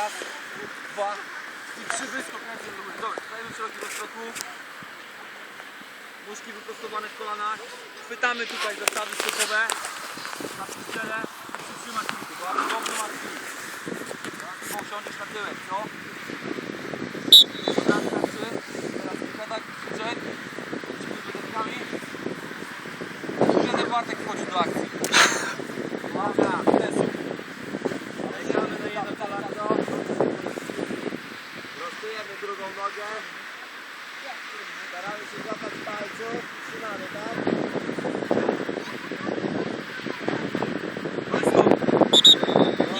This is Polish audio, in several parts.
Raz, dwa i trzy wyskok ręce do góry. Dobra, stajemy szeroki do środku. Nóżki wyprostowane w kolanach. Chwytamy tutaj zastawy stopowe na przyściele i przytrzymać kilku, bo aby dobrze ma Bo usiądziesz na tyłek, co? Raz, dwa, trzy. Teraz kilka tak, brzeg. Lecimy biedetkami. Kiedy Bartek wchodzi do akcji. Uwaga. Leciamy na jedno kolano. Prostujemy drugą nogę. Staramy się złapać palców. Trzymamy, tak?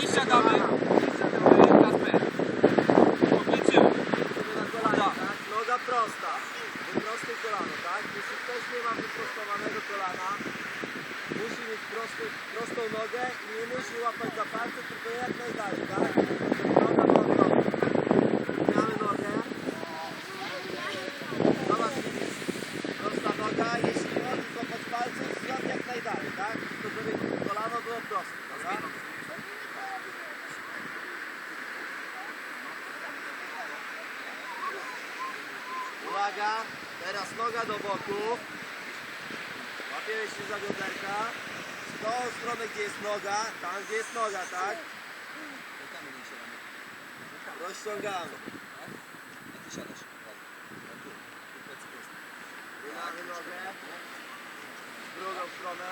I siadamy. I siadamy. Kasper. Obleczymy. na kolanie, tak? Noga prosta. Wyprostuj kolano, tak? Jeśli ktoś nie ma wyprostowanego kolana, musi mieć prosty, prostą nogę i nie musi łapać za palce, tylko jak najdalej, tak? Noga była prosta. Zmieniamy nogę. Zobacz, widzisz? Prosta noga, jeśli nie możesz złapać palców, złap jak najdalej, tak? Tylko żeby kolano było proste? Uwaga, teraz noga do boku. Łapiemy się za bioderka. W tą stronę, gdzie jest noga, tam gdzie jest noga, tak? Rozciągamy. Wynamy nogę. W drugą stronę.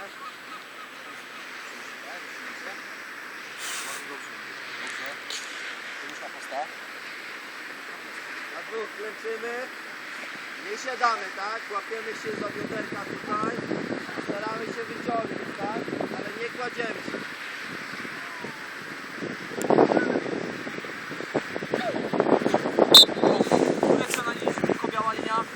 Na dwóch klęczymy. Nie siadamy, tak? Łapiemy się za bioderka tutaj. Staramy